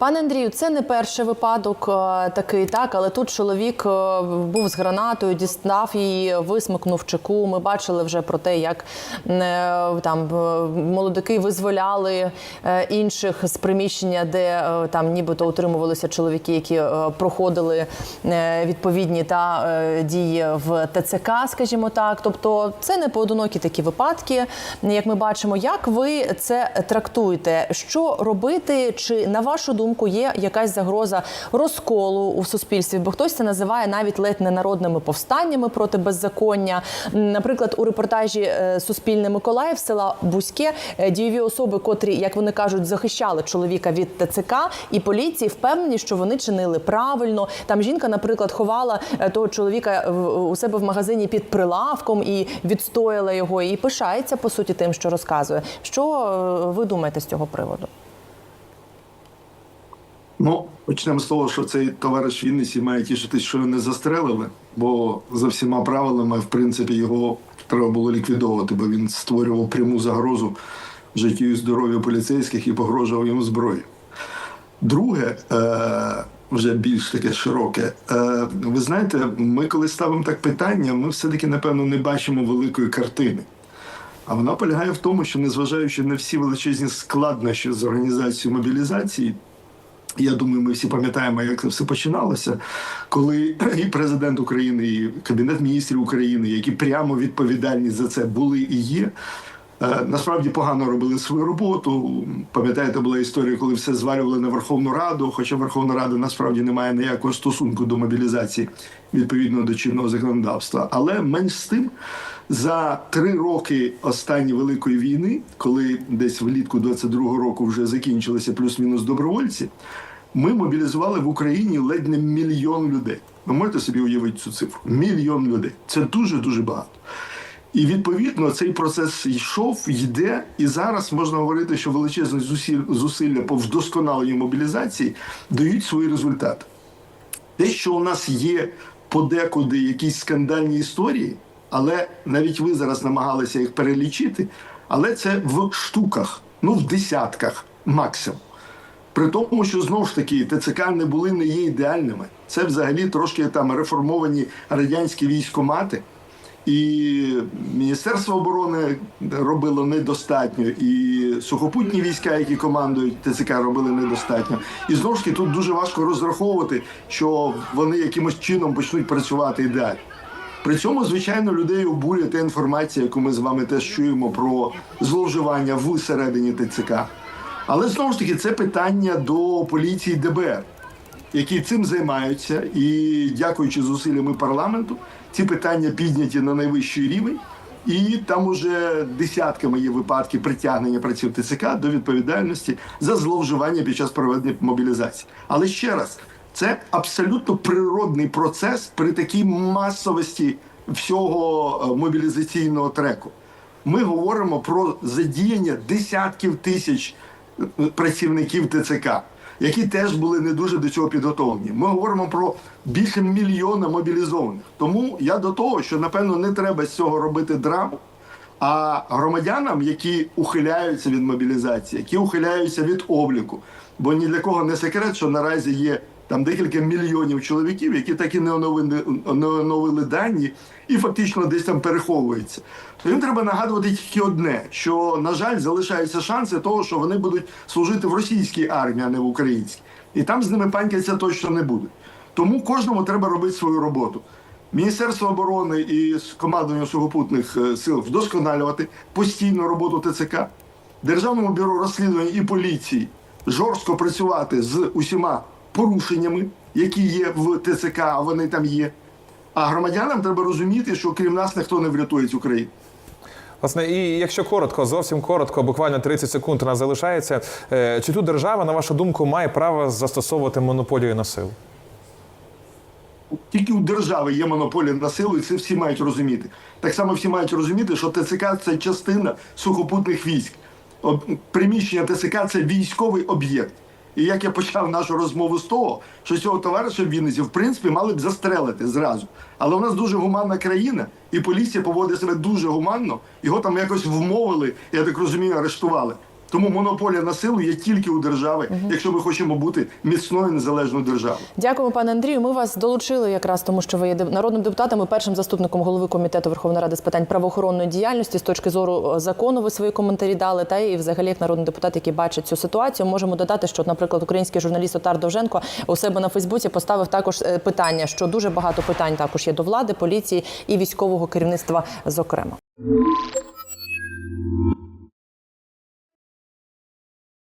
Пане Андрію, це не перший випадок е, такий, так, але тут чоловік е, був з гранатою, дістав її, висмикнув чеку. Ми бачили вже про те, як е, там молодики визволяли інших з приміщення, де там нібито утримувалися чоловіки, які проходили відповідні та дії в ТЦК, скажімо так. Тобто, це не поодинокі такі випадки, як ми бачимо. Як ви це трактуєте? Що робити? Чи на вашу думку є якась загроза розколу у суспільстві? Бо хтось це називає навіть ледь не народними повстаннями проти беззаконня. Наприклад, у репортажі е, Суспільне Миколаїв села Бузьке е, дієві особи, котрі, як вони кажуть, захищали чоловіка від ТЦК і поліції, впевнені, що вони чинили правильно. Там жінка, наприклад, ховала е, того чоловіка у себе в магазині під прилавком і відстояла його, і пишається по суті тим, що розказує. Що ви думаєте з цього приводу? Ну, почнемо з того, що цей товариш Вінниці має тішитись, що його не застрелили, бо за всіма правилами, в принципі, його треба було ліквідовувати, бо він створював пряму загрозу життю і здоров'ю поліцейських і погрожував їм зброєю. Друге, е, вже більш таке широке. Е, ви знаєте, ми коли ставимо так питання, ми все-таки, напевно, не бачимо великої картини. А вона полягає в тому, що незважаючи на всі величезні складнощі з організацією мобілізації, я думаю, ми всі пам'ятаємо, як це все починалося, коли і президент України, і Кабінет міністрів України, які прямо відповідальні за це були і є. е, Насправді погано робили свою роботу. Пам'ятаєте, була історія, коли все звалювали на Верховну Раду, хоча Верховна Рада насправді не має ніякого стосунку до мобілізації відповідно до чинного законодавства. Але менш з тим, за три роки останньої великої війни, коли десь влітку 22-го року вже закінчилися плюс-мінус добровольці, ми мобілізували в Україні ледь не мільйон людей. Ви можете собі уявити цю цифру? Мільйон людей. Це дуже дуже багато. І відповідно цей процес йшов, йде, і зараз можна говорити, що величезні зусилля по вдосконаленню мобілізації дають свої результати. Те, що у нас є подекуди якісь скандальні історії, але навіть ви зараз намагалися їх перелічити, але це в штуках, ну в десятках максимум. При тому, що знову ж таки ТЦК не були, не є ідеальними. Це взагалі трошки там реформовані радянські військомати. І Міністерство оборони робило недостатньо, і сухопутні війська, які командують ТЦК, робили недостатньо. І знову ж таки тут дуже важко розраховувати, що вони якимось чином почнуть працювати ідеально. При цьому, звичайно, людей обурює та інформація, яку ми з вами теж чуємо про зловживання в середині ТЦК. Але знову ж таки, це питання до поліції ДБР, які цим займаються, і дякуючи зусиллям і парламенту, ці питання підняті на найвищий рівень. І там уже десятками є випадки притягнення працівників ТЦК до відповідальності за зловживання під час проведення мобілізації. Але ще раз, це абсолютно природний процес при такій масовості всього е, мобілізаційного треку. Ми говоримо про задіяння десятків тисяч е, працівників ТЦК, які теж були не дуже до цього підготовлені. Ми говоримо про більше мільйона мобілізованих. Тому я до того, що напевно не треба з цього робити драму. А громадянам, які ухиляються від мобілізації, які ухиляються від обліку, бо ні для кого не секрет, що наразі є там декілька мільйонів чоловіків, які так і не оновили, не оновили дані і фактично десь там переховуються. Їм треба нагадувати тільки одне: що, на жаль, залишаються шанси того, що вони будуть служити в російській армії, а не в українській. І там з ними панькатися точно не будуть. Тому кожному треба робити свою роботу. Міністерство оборони і з командуванням сухопутних е, сил вдосконалювати постійну роботу ТЦК, Державному бюро розслідувань і поліції жорстко працювати з усіма порушеннями, які є в ТЦК, а вони там є. А громадянам треба розуміти, що крім нас ніхто не врятує цю країну. Власне, і якщо коротко, зовсім коротко, буквально 30 секунд у нас залишається. е, Чи тут держава, на вашу думку, має право застосовувати монополію на силу? Тільки у держави є монополія на силу, і це всі мають розуміти. Так само всі мають розуміти, що ТЦК це частина сухопутних військ. Приміщення ТЦК це військовий об'єкт. І як я почав нашу розмову з того, що цього товариша в Вінниці, в принципі, мали б застрелити зразу. Але у нас дуже гуманна країна, і поліція поводить себе дуже гуманно. Його там якось вмовили, я так розумію, арештували. Тому монополія на силу є тільки у держави, якщо ми хочемо бути міцною незалежною державою. Дякуємо, пане Андрію. Ми вас долучили якраз тому, що ви є народним депутатом і першим заступником голови комітету Верховної Ради з питань правоохоронної діяльності з точки зору е, закону. Ви свої коментарі дали. Та і взагалі, як народний депутат, який бачить цю ситуацію, можемо додати, що, наприклад, український журналіст Отар Довженко у себе на Фейсбуці поставив також е, питання, що дуже багато питань також є до влади, поліції і військового керівництва, зокрема.